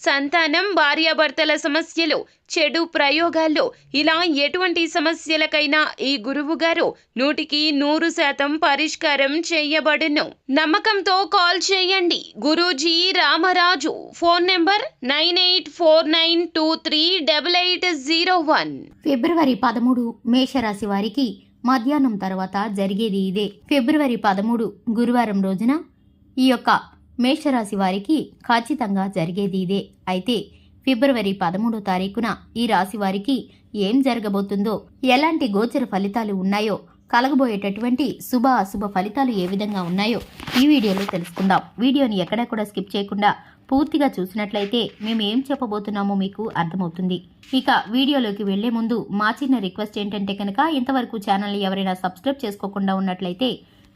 సంతానం భార్యాభర్తల సమస్యలు చెడు ప్రయోగాల్లో. ఇలా ఎటువంటి సమస్యలకైనా ఈ గురువు గారు నూటికి నూరు శాతం పరిష్కారం చేయబడును. నమ్మకంతో కాల్ చేయండి. Guruji Ramaraju. Phone number nine eight four nine two three double eight zero one. ఫిబ్రవరి పదమూడు మేషరాశి వారికి మధ్యాహ్నం తర్వాత జరిగేది ఇదే. ఫిబ్రవరి పదమూడు గురువారం రోజున ఈ యొక్క మేషరాశి వారికి ఖచ్చితంగా జరిగేది ఇదే. అయితే ఫిబ్రవరి పదమూడో తారీఖున ఈ రాశి వారికి ఏం జరగబోతుందో ఎలాంటి గోచర ఫలితాలు ఉన్నాయో కలగబోయేటటువంటి శుభ అశుభ ఫలితాలు ఏ విధంగా ఉన్నాయో ఈ వీడియోలో తెలుసుకుందాం. వీడియోని ఎక్కడా కూడా స్కిప్ చేయకుండా పూర్తిగా చూసినట్లయితే మేము ఏం చెప్పబోతున్నామో మీకు అర్థమవుతుంది. ఇక వీడియోలోకి వెళ్ళే ముందు మా చిన్న రిక్వెస్ట్ ఏంటంటే కనుక ఇంతవరకు ఛానల్ని ఎవరైనా సబ్స్క్రైబ్ చేసుకోకుండా ఉన్నట్లయితే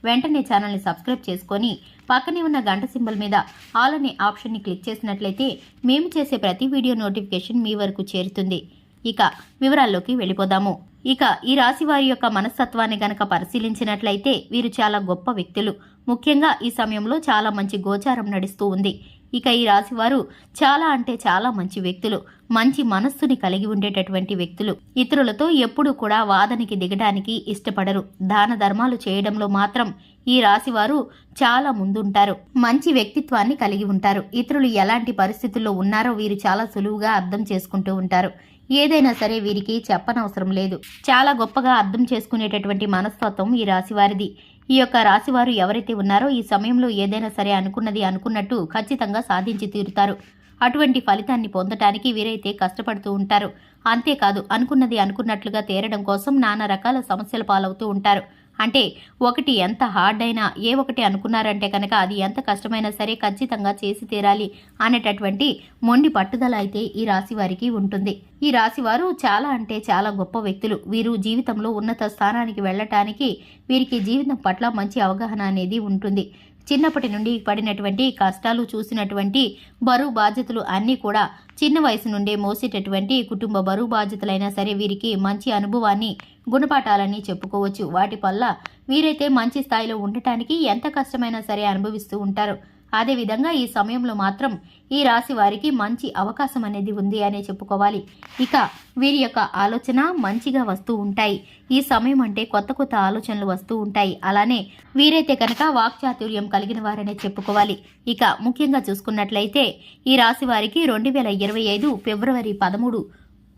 వెంటనే ఛానల్ని సబ్స్క్రైబ్ చేసుకొని పక్కనే ఉన్న గంట సింబల్ మీద ఆల్ అనే ఆప్షన్ని క్లిక్ చేసినట్లయితే మేము చేసే ప్రతి వీడియో నోటిఫికేషన్ మీ వరకు చేరుతుంది. ఇక వివరాల్లోకి వెళ్ళిపోదాము. ఇక ఈ రాశి వారి యొక్క మనస్తత్వాన్ని గనక పరిశీలించినట్లయితే వీరు చాలా గొప్ప వ్యక్తులు. ముఖ్యంగా ఈ సమయంలో చాలా మంచి గోచారం నడుస్తూ ఉంది. ఇక ఈ రాశివారు చాలా అంటే చాలా మంచి వ్యక్తులు. మంచి మనస్సుని కలిగి ఉండేటటువంటి వ్యక్తులు. ఇతరులతో ఎప్పుడూ కూడా వాదనకి దిగడానికి ఇష్టపడరు. దాన ధర్మాలు చేయడంలో మాత్రం ఈ రాశివారు చాలా ముందుంటారు. మంచి వ్యక్తిత్వాన్ని కలిగి ఉంటారు. ఇతరులు ఎలాంటి పరిస్థితుల్లో ఉన్నారో వీరు చాలా సులువుగా అర్థం చేసుకుంటూ ఉంటారు. ఏదైనా సరే వీరికి చెప్పనవసరం లేదు. చాలా గొప్పగా అర్థం చేసుకునేటటువంటి మనస్తత్వం ఈ రాశివారిది. ఈ యొక్క రాశివారు ఎవరైతే ఉన్నారో ఈ సమయంలో ఏదైనా సరే అనుకున్నది అనుకున్నట్టు ఖచ్చితంగా సాధించి తీరుతారు. అటువంటి ఫలితాన్ని పొందటానికి వీరైతే కష్టపడుతూ ఉంటారు. అంతేకాదు అనుకున్నది అనుకున్నట్లుగా తేరడం కోసం నానా రకాల సమస్యల పాలవుతూ ఉంటారు. అంటే ఒకటి ఎంత హార్డ్ అయినా ఏ ఒకటి అనుకున్నారంటే కనుక అది ఎంత కష్టమైనా సరే ఖచ్చితంగా చేసి తీరాలి అనేటటువంటి మొండి పట్టుదల అయితే ఈ రాశి వారికి ఉంటుంది. ఈ రాశివారు చాలా అంటే చాలా గొప్ప వ్యక్తులు. వీరు జీవితంలో ఉన్నత స్థానానికి వెళ్ళటానికి వీరికి జీవితం పట్ల మంచి అవగాహన అనేది ఉంటుంది. చిన్నప్పటి నుండి పడినటువంటి కష్టాలు చూసినటువంటి బరువు బాధ్యతలు అన్నీ కూడా చిన్న వయసు నుండే మోసేటటువంటి కుటుంబ బరువు బాధ్యతలైనా సరే వీరికి మంచి అనుభవాన్ని గుణపాఠాలని చెప్పుకోవచ్చు. వాటి వల్ల వీరైతే మంచి స్థాయిలో ఉండటానికి ఎంత కష్టమైనా సరే అనుభవిస్తూ ఉంటారు. అదేవిధంగా ఈ సమయంలో మాత్రం ఈ రాశి వారికి మంచి అవకాశం అనేది ఉంది అనే చెప్పుకోవాలి. ఇక వీరి యొక్క ఆలోచన మంచిగా వస్తూ ఉంటాయి. ఈ సమయం అంటే కొత్త కొత్త ఆలోచనలు వస్తూ ఉంటాయి. అలానే వీరైతే కనుక వాక్చాతుర్యం కలిగిన వారనే చెప్పుకోవాలి. ఇక ముఖ్యంగా చూసుకున్నట్లయితే ఈ రాశి వారికి రెండు వేల ఇరవై ఐదు ఫిబ్రవరి పదమూడు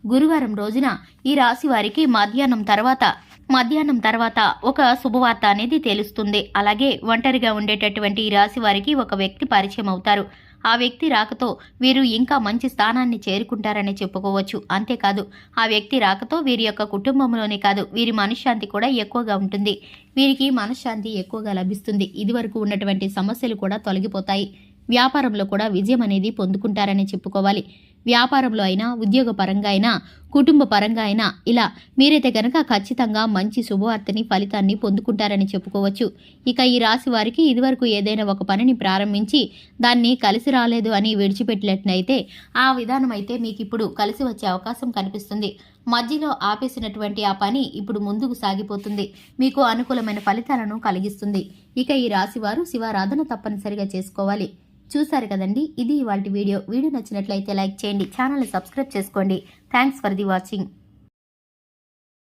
గురువారం రోజున ఈ రాశి వారికి మధ్యాహ్నం తర్వాత మధ్యాహ్నం తర్వాత ఒక శుభవార్త అనేది తెలుస్తుంది. అలాగే ఒంటరిగా ఉండేటటువంటి ఈ రాశి వారికి ఒక వ్యక్తి పరిచయం అవుతారు. ఆ వ్యక్తి రాకతో వీరు ఇంకా మంచి స్థానాన్ని చేరుకుంటారని చెప్పుకోవచ్చు. అంతేకాదు ఆ వ్యక్తి రాకతో వీరి యొక్క కుటుంబంలోనే కాదు వీరి మనశ్శాంతి కూడా ఎక్కువగా ఉంటుంది. వీరికి మనశ్శాంతి ఎక్కువగా లభిస్తుంది. ఇదివరకు ఉన్నటువంటి సమస్యలు కూడా తొలగిపోతాయి. వ్యాపారంలో కూడా విజయం అనేది పొందుకుంటారని చెప్పుకోవాలి. వ్యాపారంలో అయినా ఉద్యోగ పరంగా అయినా కుటుంబ పరంగా అయినా ఇలా మీరైతే కనుక ఖచ్చితంగా మంచి శుభవార్తని ఫలితాన్ని పొందుకుంటారని చెప్పుకోవచ్చు. ఇక ఈ రాశి వారికి ఇదివరకు ఏదైనా ఒక పనిని ప్రారంభించి దాన్ని కలిసి రాలేదు అని విడిచిపెట్టినట్లయితే ఆ విధానం అయితే మీకు ఇప్పుడు కలిసి వచ్చే అవకాశం కనిపిస్తుంది. మధ్యలో ఆపేసినటువంటి ఆ పని ఇప్పుడు ముందుకు సాగిపోతుంది. మీకు అనుకూలమైన ఫలితాలను కలిగిస్తుంది. ఇక ఈ రాశి వారు శివారాధన తప్పనిసరిగా చేసుకోవాలి. చూసారు కదండి? ఇది ఇవాళ వీడియో. వీడియో నచ్చినట్లయితే లైక్ చేయండి. ఛానల్ని సబ్స్క్రైబ్ చేసుకోండి. Thanks for the watching.